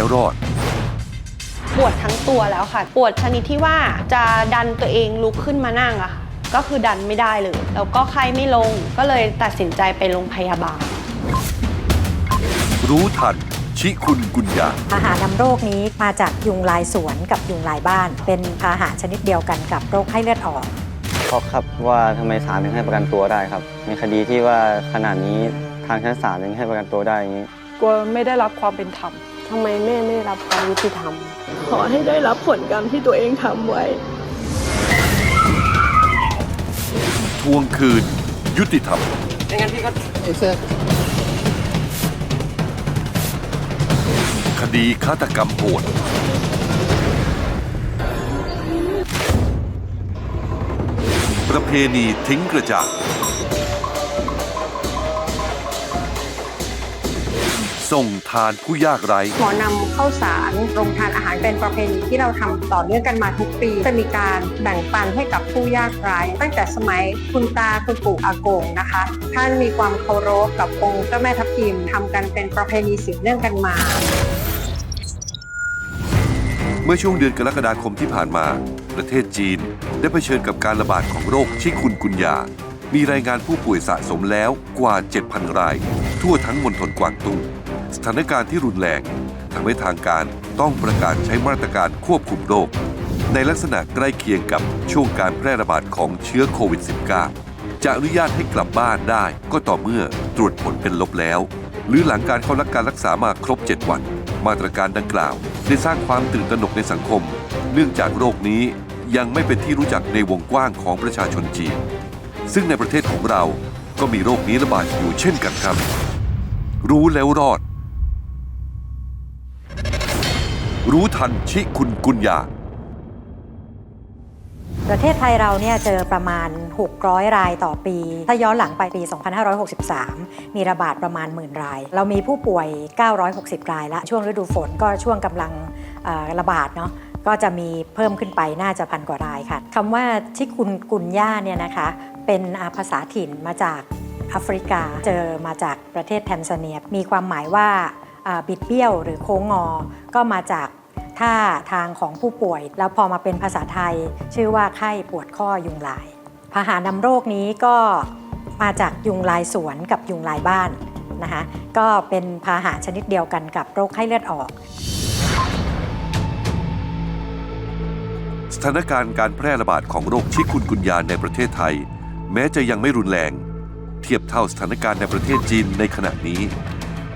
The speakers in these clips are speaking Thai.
ล้วรอด ปวดทั้งตัวแล้วค่ะ ปวดชนิดที่ว่าจะดันตัวเองลุกขึ้นมานั่งอะค่ะก็คือดันไม่ได้เลย แล้วก็ไข้ไม่ลงก็เลยตัดสินใจไปโรงพยาบาล รู้ทัน ชิคุณกุญญาพาหะนำโรคนี้มาจากยุงลายสวนกับยุงลายบ้าน เป็นพาหะชนิดเดียวกันกับโรคไข้เลือดออก ช็อกครับว่าทำไมศาลถึงให้ประกันตัวได้ครับ มีคดีที่ว่าขนาดนี้ทางชั้นศาลยังให้ประกันตัวได้อย่างนี้ กลัวไม่ได้รับความเป็นธรรม ทำไมแม่ไม่ได้รับความยุติธรรม ขอให้ได้รับผลกรรมที่ตัวเองทำไว้ ทวงคืน ยุติธรรมคดีฆาตกรรมโหดประเพณีทิ้งกระจาด ส่งทานผู้ยากไร้หมอนำข้าวสารโรงทานอาหารเป็นประเพณีที่เราทำต่อเนื่องกันมาทุกปี จะมีการแบ่งปันให้กับผู้ยากไร้ ตั้งแต่สมัยคุณตาคุณปู่อากงนะคะ ท่านมีความเคารพกับองค์เจ้าแม่ทับทิมทำกันเป็นประเพณีสืบเนื่องกันมาเมื่อช่วงเดือนกรกฎาคมที่ผ่านมา ประเทศจีนได้เผชิญกับการระบาดของโรคชิคุนกุนยา มีรายงานผู้ป่วยสะสมแล้วกว่า 7,000 ราย ทั่วทั้งมณฑลกวางตุ้ง สถานการณ์ที่รุนแรงทำให้ทางการต้องประกาศใช้มาตรการควบคุมโรค ในลักษณะใกล้เคียงกับช่วงการแพร่ระบาดของเชื้อโควิด -19 จะอนุญาตให้กลับบ้านได้ก็ต่อเมื่อตรวจผลเป็นลบแล้ว หรือหลังการเข้ารับการรักษามาครบ 7 วัน มาตรการดังกล่าว ได้สร้างความตื่นตระหนกในสังคม เนื่องจากโรคนี้ยังไม่เป็นที่รู้จักในวงกว้างของประชาชนจีน ซึ่งในประเทศของเราก็มีโรคนี้ระบาดอยู่เช่นกันครับ รู้แล้วรอด รู้ทันชิคุณกุญญา ประเทศไทยเราเนี่ยเจอประมาณ 600 รายต่อปี ถ้าย้อนหลังไปปี 2563 มีระบาดประมาณหมื่นราย เรามีผู้ป่วย 960 รายละช่วงฤดูฝนก็ช่วงกำลังระบาดเนาะก็จะมีเพิ่มขึ้นไปน่าจะพันกว่ารายค่ะคำว่าที่คุณกุญย่าเนี่ยนะคะ เป็นภาษาถิ่นมาจากแอฟริกา เจอมาจากประเทศแทนซาเนีย มีความหมายว่า บิดเบี้ยวหรือโค้งงอ ก็มาจากท่าทางของผู้ป่วย แล้วพอมาเป็นภาษาไทย ชื่อว่าไข้ปวดข้อยุงลายพาหานำโรคนี้ก็มาจากยุงลายสวนกับยุงลายบ้านนะคะก็เป็นพาหะชนิดเดียวกันกับโรคไข้เลือดออก สถานการณ์การแพร่ระบาดของโรคชิคุนกุนยาในประเทศไทย แม้จะยังไม่รุนแรง เทียบเท่าสถานการณ์ในประเทศจีนในขณะนี้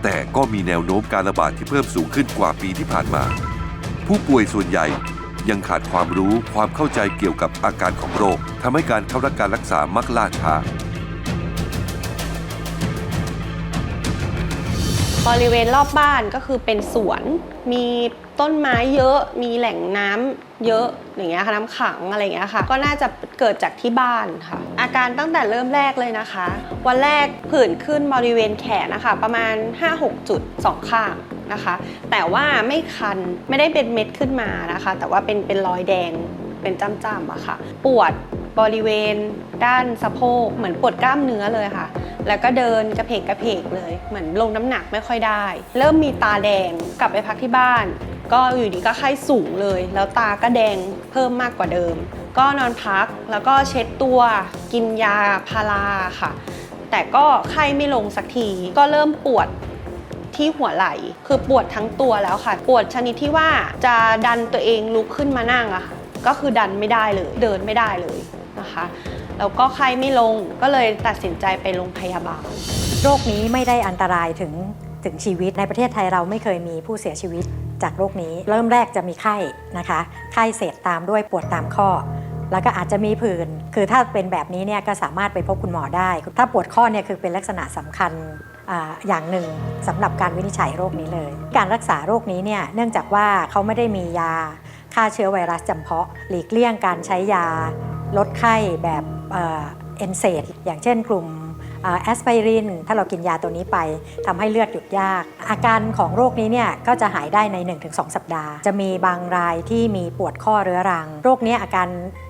แต่ก็มีแนวโน้มการระบาดที่เพิ่มสูงขึ้นกว่าปีที่ผ่านมา ผู้ป่วยส่วนใหญ่ยังขาดความรู้ความเข้าใจเกี่ยวกับอาการของโรคทำให้การเข้ารับการรักษามักล่าช้า บริเวณรอบบ้านก็คือเป็นสวน มีต้นไม้เยอะ มีแหล่งน้ำเยอะอย่างเงี้ยค่ะน้ำขังอะไรเงี้ยค่ะ ก็น่าจะเกิดจากที่บ้านค่ะ อาการตั้งแต่เริ่มแรกเลยนะคะ วันแรกผื่นขึ้นบริเวณแขนนะคะ ประมาณ 5-6 จุดสองข้างนะคะ แต่ว่าไม่คันไม่ได้เป็นเม็ดขึ้นมานะคะ แต่ว่าเป็นเป็นรอยแดงเป็นจ้ำๆอะค่ะ ปวดบริเวณด้านสะโพกเหมือนปวดกล้ามเนื้อเลยค่ะ แล้วก็เดินกระเพกกระเพกเลย เหมือนลงน้ำหนักไม่ค่อยได้ เริ่มมีตาแดงกลับไปพักที่บ้าน ก็อยู่ดีก็ไข้สูงเลย แล้วตาก็แดงเพิ่มมากกว่าเดิม ก็นอนพักแล้วก็เช็ดตัวกินยาพาราค่ะ แต่ก็ไข้ไม่ลงสักที ก็เริ่มปวดที่หัวไหล่คือปวดทั้งตัวแล้วค่ะ ปวดชนิดที่ว่าจะดันตัวเองลุกขึ้นมานั่งอะค่ะก็คือดันไม่ได้เลย เดินไม่ได้เลยนะคะ แล้วก็ไข้ไม่ลงก็เลยตัดสินใจไปโรงพยาบาล โรคนี้ไม่ได้อันตรายถึงถึงชีวิตในประเทศไทยเราไม่เคยมีผู้เสียชีวิตจากโรคนี้ เริ่มแรกจะมีไข้นะคะ ไข้เสร็จตามด้วยปวดตามข้อ แล้วก็อาจจะมีผื่นคือถ้าเป็นแบบนี้เนี่ยก็สามารถไปพบคุณหมอได้ ถ้าปวดข้อเนี่ยคือเป็นลักษณะสำคัญอย่างหนึ่งสำหรับการวินิจฉัยโรคนี้เลย การรักษาโรคนี้เนี่ยเนื่องจากว่าเขาไม่ได้มียาฆ่าเชื้อไวรัสจำเพาะ หลีกเลี่ยงการใช้ยาลดไข้แบบ เอ็นเซดอย่างเช่นกลุ่มแอสไพริน ถ้าเรากินยาตัวนี้ไปทำให้เลือดหยุดยาก อาการของโรคนี้เนี่ยก็จะหายได้ใน 1-2 สัปดาห์ จะมีบางรายที่มีปวดข้อเรื้อรัง โรคนี้อาการ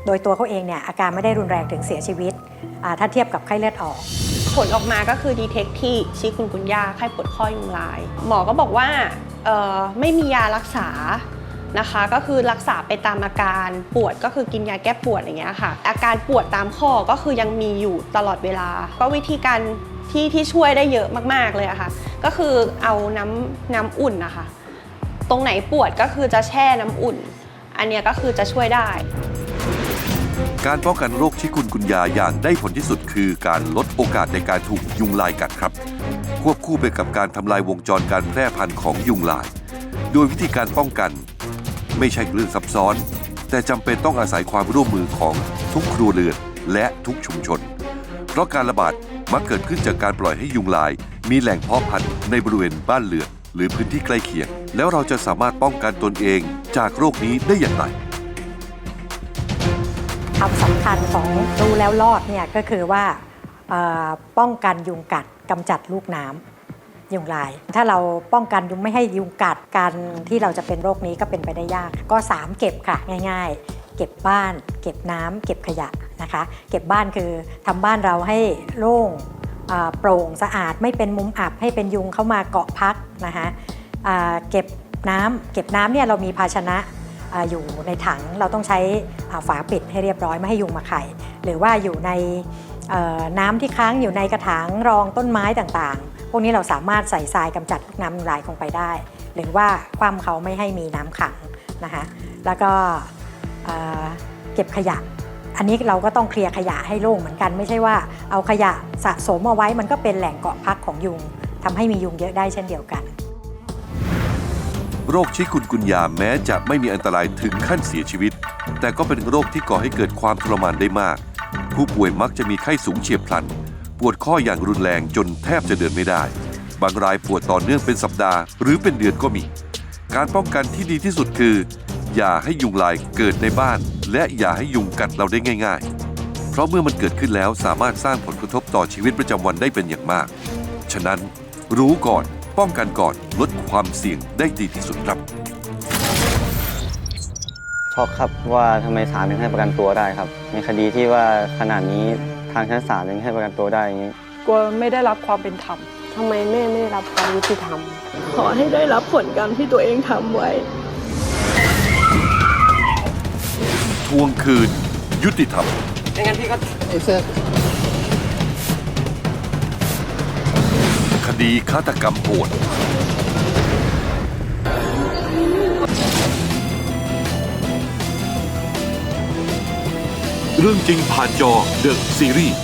โดยตัวเขาเองเนี่ยอาการไม่ได้รุนแรงถึงเสียชีวิต ถ้าเทียบกับไข้เลือดออก ผลออกมาก็คือดีเทคที่ชิคุนกุนยาไข้ปวดข้อยุงลาย หมอก็บอกว่าไม่มียารักษา นะคะ ก็คือรักษาไปตามอาการปวดก็คือกินยาแก้ปวดอย่างเงี้ยค่ะ อาการปวดตามข้อก็คือยังมีอยู่ตลอดเวลา ก็วิธีการที่ที่ช่วยได้เยอะมากๆเลยอะค่ะ ก็คือเอาน้ำน้ำอุ่นนะคะ ตรงไหนปวดก็คือจะแช่น้ำอุ่น อันเนี้ยก็คือจะช่วยได้ การป้องกันโรคชิคุนกุนยาอย่างได้ผลที่สุดคือการลดโอกาสในการถูกยุงลายกัดครับ ควบคู่ไปกับการทำลายวงจรการแพร่พันธุ์ของยุงลาย โดยวิธีการป้องกัน ไม่ใช่เรื่องซับซ้อน แต่จำเป็นต้องอาศัยความร่วมมือของทุกครัวเรือนและทุกชุมชน เพราะการระบาดมักเกิดขึ้นจากการปล่อยให้ยุงลาย มีแหล่งเพาะพันธุ์ในบริเวณบ้านเรือนหรือพื้นที่ใกล้เคียง แล้วเราจะสามารถป้องกันตนเองจากโรคนี้ได้อย่างไรคำสำคัญของรู้แล้วรอดเนี่ยก็คือว่าป้องกันยุงกัดกำจัดลูกน้ำ ยุงลาย ถ้าเราป้องกันยุงไม่ให้ยุงกัดการที่เราจะเป็นโรคนี้ก็เป็นไปได้ยาก ก็ 3 เก็บค่ะง่าย ๆ เก็บบ้าน เก็บน้ำเก็บขยะนะคะ เก็บบ้านคือทำบ้านเราให้โล่งโปร่งสะอาดไม่เป็นมุมอับให้เป็นยุงเข้ามาเกาะพักนะคะเก็บน้ำเก็บน้ำเนี่ยเรามีภาชนะอยู่ในถังเราต้องใช้ฝาปิดให้เรียบร้อยไม่ให้ยุงมาไข่ หรือว่าอยู่ในน้ำที่ค้างอยู่ในกระถางรองต้นไม้ต่างๆ วกนี้เราสามารถใส่ทรายกำจัดพวกน้ำลายลงไปได้ หรือว่าคว่ำเขาไม่ให้มีน้ำขังนะคะแล้วก็เเก็บขยะ อันนี้เราก็ต้องเคลียร์ขยะให้โล่งเหมือนกัน ไม่ใช่ว่าเอาขยะสะสมเอาไว้มันก็เป็นแหล่งเกาะพักของยุงทำให้มียุงเยอะได้เช่นเดียวกัน โรคชิคุนกุนยาแม้จะไม่มีอันตรายถึงขั้นเสียชีวิต แต่ก็เป็นโรคที่ก่อให้เกิดความทรมานได้มาก ผู้ป่วยมักจะมีไข้สูงเฉียบพลัน ปวดข้ออย่างรุนแรงจนแทบจะเดินไม่ได้ บางรายปวดต่อเนื่องเป็นสัปดาห์ หรือเป็นเดือนก็มี การป้องกันที่ดีที่สุดคือ อย่าให้ยุงลายเกิดในบ้าน และอย่าให้ยุงกัดเราได้ง่าย ๆ เพราะเมื่อมันเกิดขึ้นแล้วสามารถสร้างผลกระทบต่อชีวิตประจำวันได้เป็นอย่างมาก ฉะนั้นรู้ก่อนป้องกันก่อนลดความเสี่ยงได้ดีที่สุดครับช็อกครับว่าทำไมศาลถึงให้ประกันตัวได้ครับมีคดีที่ว่าขนาดนี้ ทางชั้นศาลถึงให้ประกันตัวได้อย่างนี้ กลัวไม่ได้รับความเป็นธรรม ทำไมแม่ไม่ได้รับความยุติธรรม ขอให้ได้รับผลกรรมที่ตัวเองทำไว้ ทวงคืน ยุติธรรม คดีฆาตกรรมโหด รื่องจริงผ่านจอเดอะซีรีส์